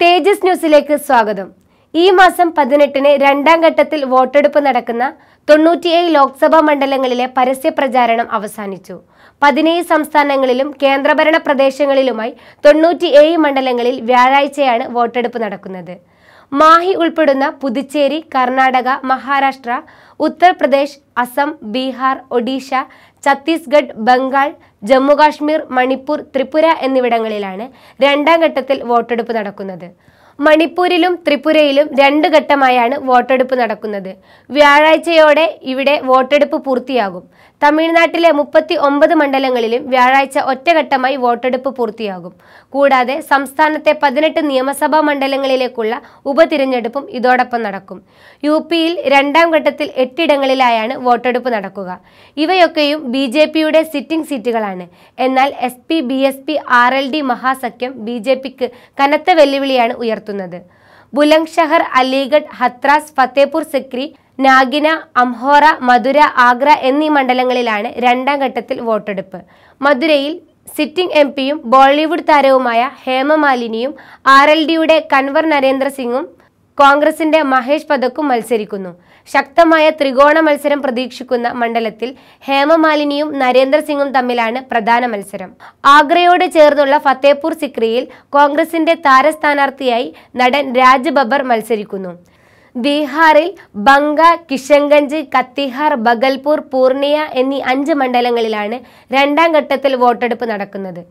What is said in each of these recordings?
തേജസ് ന്യൂസിലേക്ക് സ്വാഗതം. ഈ മാസം പതിനെട്ടിന് രണ്ടാം ഘട്ടത്തിൽ വോട്ടെടുപ്പ് നടക്കുന്ന തൊണ്ണൂറ്റിയേഴ് ലോക്സഭാ മണ്ഡലങ്ങളിലെ പരസ്യ പ്രചാരണം അവസാനിച്ചു. പതിനേഴ് സംസ്ഥാനങ്ങളിലും കേന്ദ്രഭരണ പ്രദേശങ്ങളിലുമായി തൊണ്ണൂറ്റിയേഴ് മണ്ഡലങ്ങളിൽ വ്യാഴാഴ്ചയാണ് വോട്ടെടുപ്പ് നടക്കുന്നത്. മാഹി ഉൾപ്പെടുന്ന പുതുച്ചേരി കർണാടക മഹാരാഷ്ട്ര ഉത്തർപ്രദേശ് അസം ബീഹാർ ഒഡീഷ ഛത്തീസ്ഗഡ് ബംഗാൾ ജമ്മുകാശ്മീർ മണിപ്പൂർ ത്രിപുര എന്നിവിടങ്ങളിലാണ് രണ്ടാം ഘട്ടത്തിൽ വോട്ടെടുപ്പ് നടക്കുന്നത്. മണിപ്പൂരിലും ത്രിപുരയിലും രണ്ട് ഘട്ടമായാണ് വോട്ടെടുപ്പ് നടക്കുന്നത്. വ്യാഴാഴ്ചയോടെ ഇവിടെ വോട്ടെടുപ്പ് പൂർത്തിയാകും. തമിഴ്നാട്ടിലെ മുപ്പത്തി ഒമ്പത് മണ്ഡലങ്ങളിലും വ്യാഴാഴ്ച ഒറ്റഘട്ടമായി വോട്ടെടുപ്പ് പൂർത്തിയാകും. കൂടാതെ സംസ്ഥാനത്തെ പതിനെട്ട് നിയമസഭാ മണ്ഡലങ്ങളിലേക്കുള്ള ഉപതിരഞ്ഞെടുപ്പും ഇതോടൊപ്പം നടക്കും. യു പിയിൽ രണ്ടാം ഘട്ടത്തിൽ എട്ടിടങ്ങളിലായാണ് വോട്ടെടുപ്പ് നടക്കുക. ഇവയൊക്കെയും ബി ജെ പിയുടെ സിറ്റിംഗ് സീറ്റുകളാണ്. എന്നാൽ S P B S P R L D മഹാസഖ്യം B J പിക്ക് കനത്ത വെല്ലുവിളിയാണ് ഉയർത്തുന്നത്. ബുലന്ദ്ഷഹർ അലിഗഡ് ഹത്രാസ് ഫത്തേപൂർ സിക്രി നാഗിന അംഹോറ മധുര ആഗ്ര എന്നീ മണ്ഡലങ്ങളിലാണ് രണ്ടാം ഘട്ടത്തിൽ വോട്ടെടുപ്പ്. മധുരയിൽ സിറ്റിംഗ് എം പിയും ബോളിവുഡ് താരവുമായ ഹേമമാലിനിയും ആർ എൽ ഡിയുടെ കൻവർ നരേന്ദ്ര സിംഗും കോൺഗ്രസിന്റെ മഹേഷ് പദക്കും മത്സരിക്കുന്നു. ശക്തമായ ത്രികോണ മത്സരം പ്രതീക്ഷിക്കുന്ന മണ്ഡലത്തിൽ ഹേമമാലിനിയും നരേന്ദ്രസിംഗും തമ്മിലാണ് പ്രധാന മത്സരം. ആഗ്രയോട് ചേർന്നുള്ള ഫത്തേപൂർ സിക്രിയിൽ കോൺഗ്രസിന്റെ താരസ്ഥാനാർത്ഥിയായി നടൻ രാജ് ബബ്ബർ മത്സരിക്കുന്നു. ബീഹാറിൽ ബംഗ കിഷൻഗഞ്ച് കത്തിഹാർ ബഗൽപൂർ പൂർണിയ എന്നീ അഞ്ച് മണ്ഡലങ്ങളിലാണ് രണ്ടാം ഘട്ടത്തിൽ വോട്ടെടുപ്പ് നടക്കുന്നത്.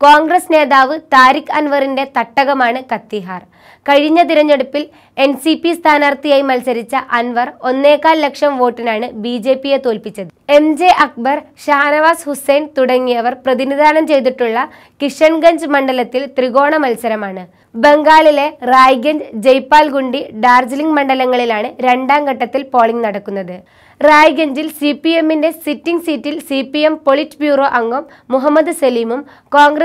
കോൺഗ്രസ് നേതാവ് താരിഖ് അൻവറിന്റെ തട്ടകമാണ് കത്തിഹാർ. കഴിഞ്ഞ തിരഞ്ഞെടുപ്പിൽ എൻ സി പി സ്ഥാനാർത്ഥിയായി മത്സരിച്ച അൻവർ ഒന്നേകാൽ ലക്ഷം വോട്ടിനാണ് ബി ജെ പിയെ തോൽപ്പിച്ചത്. എം ജെ അക്ബർ ഷാനവാസ് ഹുസൈൻ തുടങ്ങിയവർ പ്രതിനിധാനം ചെയ്തിട്ടുള്ള കിഷൻഗഞ്ച് മണ്ഡലത്തിൽ ത്രികോണ മത്സരമാണ്. ബംഗാളിലെ റായ്ഗഞ്ച് ജയ്പാൽഗുണ്ടി ഡാർജിലിംഗ് മണ്ഡലങ്ങളിലാണ് രണ്ടാം ഘട്ടത്തിൽ പോളിംഗ് നടക്കുന്നത്. റായ്ഗഞ്ചിൽ സി പി എമ്മിന്റെ സിറ്റിംഗ് സീറ്റിൽ C P M polit bureau അംഗം മുഹമ്മദ് സലീമും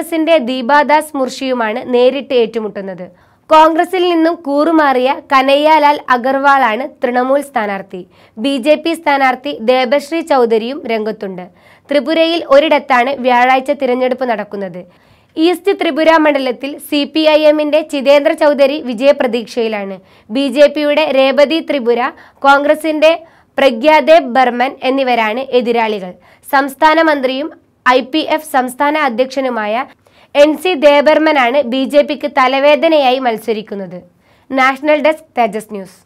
കോൺഗ്രസിന്റെ ദീപാദാസ് മുർഷിയുമാണ് നേരിട്ട് ഏറ്റുമുട്ടുന്നത്. കോൺഗ്രസിൽ നിന്നും കൂറുമാറിയ കനയ്യാലാൽ അഗർവാളാണ് തൃണമൂൽ സ്ഥാനാർത്ഥി. ബി ജെ പി സ്ഥാനാർത്ഥി ദേബശ്രീ ചൗധരിയും രംഗത്തുണ്ട്. ത്രിപുരയിൽ ഒരിടത്താണ് വ്യാഴാഴ്ച തിരഞ്ഞെടുപ്പ് നടക്കുന്നത്. ഈസ്റ്റ് ത്രിപുര മണ്ഡലത്തിൽ സി പി ഐ എമ്മിന്റെ ചിതേന്ദ്ര ചൗധരി വിജയപ്രതീക്ഷയിലാണ്. ബി ജെ പിയുടെ രേവതി ത്രിപുര കോൺഗ്രസിന്റെ പ്രഗ്യാദേബ് ബർമൻ എന്നിവരാണ് എതിരാളികൾ. സംസ്ഥാന മന്ത്രിയും ഐ പി എഫ് സംസ്ഥാന അധ്യക്ഷനുമായ എൻ സി ദേബർമനാണ് ബി ജെ പിക്ക് തലവേദനയായി മത്സരിക്കുന്നത്. National desk Tejas news.